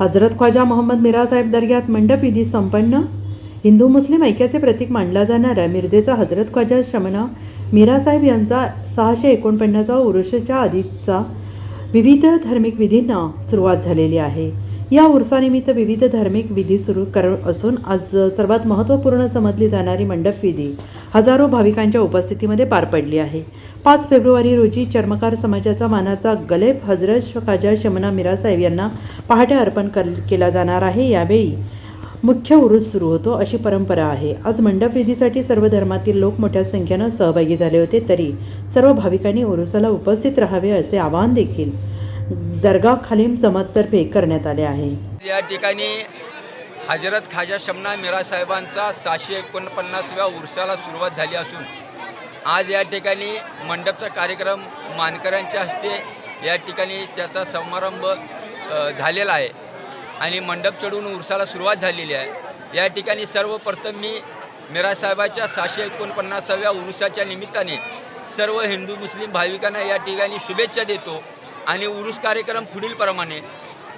हजरत ख्वाजा मोहम्मद मिरासाहेब दर्ग्यात मंडप विधी संपन्न. हिंदू मुस्लिम ऐक्याचे प्रतीक मानला जाणाऱ्या मिरजेचा हजरत ख्वाजा शमना मिरासाहेब यांचा सहाशे एकोणपन्नासावा उरुषच्या आधीचा विविध धार्मिक विधींना सुरुवात झालेली आहे. या उरसानिमित्त विविध धार्मिक विधी सुरू कर असून आज सर्वात महत्त्वपूर्ण समजली जाणारी मंडप विधी हजारो भाविकांच्या उपस्थितीमध्ये पार पडली आहे. पाच फेब्रुवारी रोजी चर्मकार समाजाचा मानाचा गलेब हजरत ख्वाजा शमना मिरासाहेब यांना पहाटे अर्पण कर केला जाणार आहे. यावेळी मुख्य उरूस सुरू होतो अशी परंपरा आहे. आज मंडप विधीसाठी सर्व धर्मातील लोक मोठ्या संख्येनं सहभागी झाले होते तरी सर्व भाविकांनी उरुसाला उपस्थित राहावे असे आवाहन देखील दर्गा खालीम जमाततर्फे करण्यात आले आहे. या ठिकाणी हजरत खाजा शमना मिरा साहेबांचा सहाशे एकोणपन्नासव्या उर्साला सुरुवात झाली असून आज या ठिकाणी मंडपचा कार्यक्रम मानकऱ्यांच्या हस्ते या ठिकाणी त्याचा समारंभ झालेला आहे आणि मंडप चढून उरसाला सुरुवात झालेली आहे. या ठिकाणी सर्वप्रथम मी मिरासाहेबाच्या सहाशे एकोणपन्नासाव्या उरुसाच्या निमित्ताने सर्व हिंदू मुस्लिम भाविकांना या ठिकाणी शुभेच्छा देतो. आणि उरुस कार्यक्रम पुढीलप्रमाणे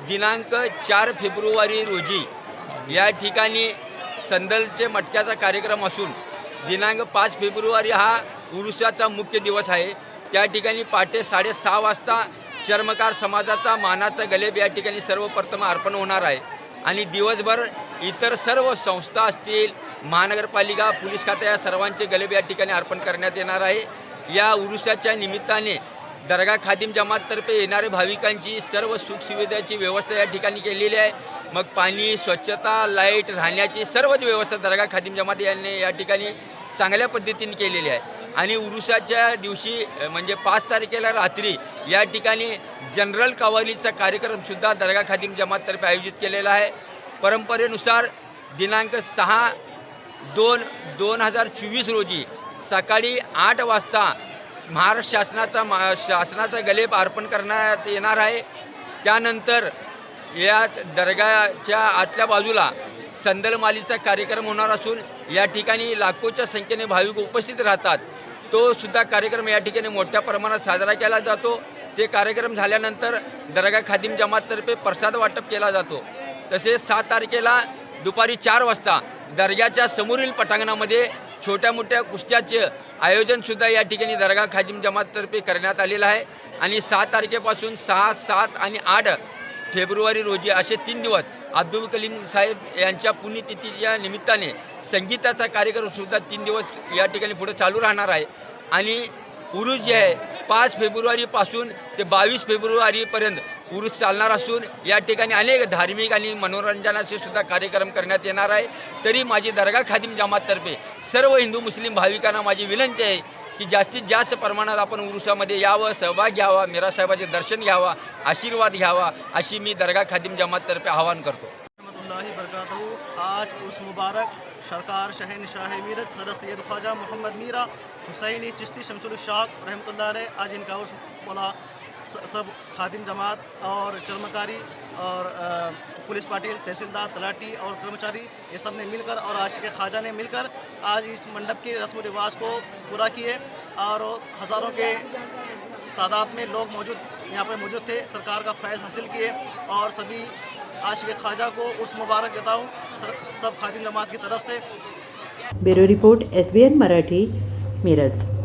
दिनांक चार फेब्रुवारी रोजी या ठिकाणी संदलचे मटक्याचा कार्यक्रम असून दिनांक पाच फेब्रुवारी हा उरुसाचा मुख्य दिवस आहे. त्या ठिकाणी पहाटे साडेसहा वाजता चर्मकार समाजाचा मानाचा गलेब या ठिकाणी सर्वप्रथम अर्पण होणार आहे. आणि दिवसभर इतर सर्व संस्था असतील महानगरपालिका पोलीस खात्या या सर्वांचे गलेब या ठिकाणी अर्पण करण्यात येणार आहे. या उरुसाच्या निमित्ताने दर्गा खादिम जमाततर्फे येणाऱ्या भाविकांची सर्व सुखसुविधाची व्यवस्था या ठिकाणी केलेली आहे. मग पाणी स्वच्छता लाइट राहण्याची सर्वच व्यवस्था दर्गा खादिम जमात यांनी या ठिकाणी चांगल्या पद्धतीने केलेली आहे. आणि उरुसाच्या दिवशी म्हणजे पाच तारखेला रात्री या ठिकाणी जनरल कवालीचा कार्यक्रमसुद्धा दर्गा खादिम जमाततर्फे आयोजित केलेला आहे. परंपरेनुसार दिनांक सहा दोन दोन हजार चोवीस रोजी सकाळी आठ वाजता महाराष्ट्र शासनाचा मा शासनाचा गलेब अर्पण करण्यात येणार आहे. त्यानंतर याच दर्गाच्या आतल्या बाजूला संदलमालीचा कार्यक्रम होणार असून या ठिकाणी लाखोच्या संख्येने भाविक उपस्थित राहतात. तो सुद्धा कार्यक्रम या ठिकाणी मोठ्या प्रमाणात साजरा केला जातो. ते कार्यक्रम झाल्यानंतर दर्गा खादिम जमाततर्फे प्रसाद वाटप केला जातो. तसेच सात तारखेला दुपारी चार वाजता दर्ग्याच्या समोरील पटांगणामध्ये छोट्या मोठ्या कुस्त्याचे आयोजनसुद्धा या ठिकाणी दर्गा खाजिम जमाततर्फे करण्यात आलेलं आहे. आणि सात तारखेपासून सहा सात आणि आठ फेब्रुवारी रोजी असे तीन दिवस अब्दुल कलीम साहेब यांच्या पुण्यतिथीच्या निमित्ताने संगीताचा कार्यक्रमसुद्धा तीन दिवस या ठिकाणी पुढे चालू राहणार आहे. आणि उरूस जे आहे पाच फेब्रुवारीपासून ते बावीस फेब्रुवारीपर्यंत उरूस चालणार असून या ठिकाणी अनेक धार्मिक आणि मनोरंजनाचे सुद्धा कार्यक्रम करण्यात येणार आहे. तरी माझी दर्गा खादिम जमाततर्फे सर्व हिंदू मुस्लिम भाविकांना माझी विनंती आहे की जास्तीत जास्त प्रमाणात आपण उरुसामध्ये यावं सहभाग घ्यावा मीरासाहेबाचे दर्शन घ्यावा आशीर्वाद घ्यावा अशी मी दर्गा खादिम जमाततर्फे आवाहन करतो. रहमतुल्लाहि बरकातहू। आज उस मुबारक सरकार शहन शाह मीरज हज़रत सैद ख्वाजा मोहम्मद मीरा हुसैनी चिश्ती शमसुल शाक रहमतुल्लाह आज इनका उर्स बोला सब खादिम जमात और चर्मकारी और पुलिस पाटिल तहसीलदार, तलाटी और कर्मचारी, ये सबने मिलकर और आशिक ख्वाजा ने मिलकर आज इस मंडप के रस्म रिवाज को पूरा किए और हज़ारों के तादाद में लोग मौजूद, यहाँ पर मौजूद थे। सरकार का फैज़ हासिल किए और सभी आशिक ख्वाजा को उस मुबारक देता हूँ सब खादिम जमात की तरफ़ से। Bureau report S B N Marathi, Miraj.